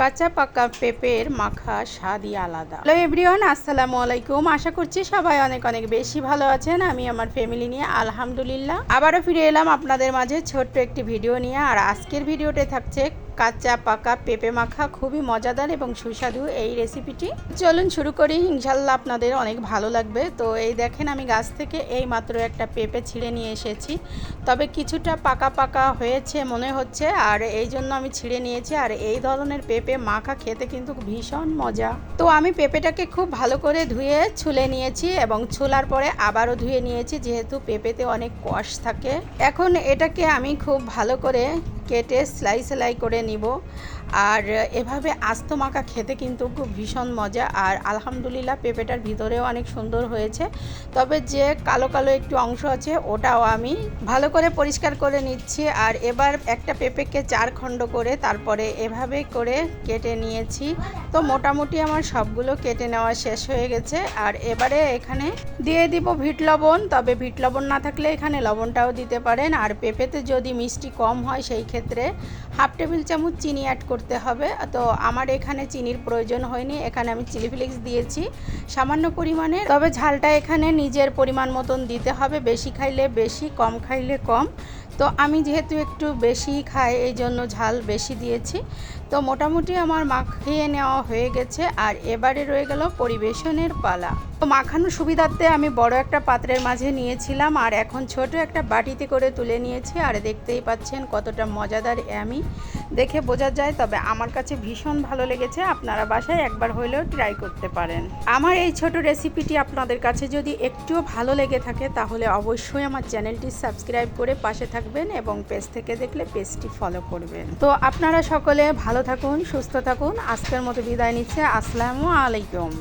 কাঁচা পাকা পেঁপের মাখা স্বাদই আলাদা। হ্যালো এভরিওয়ান আসসালামু আলাইকুম। আশা করছি সবাই অনেক অনেক বেশি ভালো আছেন। আমি আমার ফ্যামিলি নিয়ে, আলহামদুলিল্লাহ। আবারও ফিরে এলাম আপনাদের মাঝে ছোট্ট একটি ভিডিও নিয়ে। আর আজকের ভিডিওতে থাকছে কাঁচা, পাকা, পেঁপে মাখা খুবই মজাদার এবং সুস্বাদু এই রেসিপিটি চলুন শুরু করি। ইনশাল্লাহ আপনাদের অনেক ভালো লাগবে। তো এই দেখেন, আমি গাছ থেকে এই মাত্র একটা পেঁপে ছিঁড়ে নিয়ে এসেছি। তবে কিছুটা পাকা পাকা হয়েছে মনে হচ্ছে, আর এই জন্য আমি ছিঁড়ে নিয়েছি। আর এই ধরনের পেঁপে মাখা খেতে কিন্তু ভীষণ মজা। তো আমি পেঁপেটাকে খুব ভালো করে ধুয়ে ছুলে নিয়েছি এবং ছোলার পরে আবারও ধুয়ে নিয়েছি, যেহেতু পেঁপেতে অনেক কষ থাকে। এখন এটাকে আমি খুব ভালো করে কেটে সেলাই সেলাই করে নিব। আর এভাবে আস্ত মাখা খেতে কিন্তু খুব ভীষণ মজা। আর আলহামদুলিল্লাহ পেঁপেটার ভিতরেও অনেক সুন্দর হয়েছে। তবে যে কালো কালো একটু অংশ আছে, ওটাও আমি ভালো করে পরিষ্কার করে নিচ্ছি। আর এবার একটা পেঁপেকে চার খণ্ড করে তারপরে এভাবে করে কেটে নিয়েছি। তো মোটামুটি আমার সবগুলো কেটে নেওয়া শেষ হয়ে গেছে। আর এবারে এখানে দিয়ে দিব ভিট লবণ। তবে ভিট লবণ না থাকলে এখানে লবণটাও দিতে পারেন। আর পেঁপেতে যদি মিষ্টি কম হয়, সেই ক্ষেত্রে হাফ টেবিল চামচ চিনি অ্যাড করতে হবে। তো আমার এখানে চিনির প্রয়োজন হয়নি। এখানে আমি চিলি ফ্লেক্স দিয়েছি। সামান্য পরিমাণে। তবে ঝালটা এখানে নিজের পরিমাণ মতন দিতে হবে। বেশি খাইলে বেশি, কম খাইলে কম। তো আমি যেহেতু একটু বেশি খাই, এই জন্য ঝাল বেশি দিয়েছি। তো মোটামুটি আমার মাখিয়ে নেওয়া হয়ে গেছে। আর এবারে রয়ে গেল পরিবেশনের পালা। তো মাখানোর সুবিধার্থে আমি বড় একটা পাত্রের মাঝে নিয়েছিলাম। আর এখন ছোট একটা বাটিতে করে তুলে নিয়েছি। আর দেখতেই পাচ্ছেন কতটা মজাদার আমি। দেখে বোঝা যায়, তবে আমার কাছে ভীষণ ভালো লেগেছে। আপনারা বাসায় একবার হলেও ট্রাই করতে পারেন। আমার এই ছোট রেসিপিটি আপনাদের কাছে যদি একটুও ভালো লেগে থাকে, তাহলে অবশ্যই আমার চ্যানেলটি সাবস্ক্রাইব করে পাশে থাকবেন এবং পেজ থেকে দেখলে পেজটি ফলো করবেন। তো আপনারা সকলে ভালো থাকুন, সুস্থ থাকুন। আজকের মতো বিদায় নিচ্ছে। আসসালামু আলাইকুম।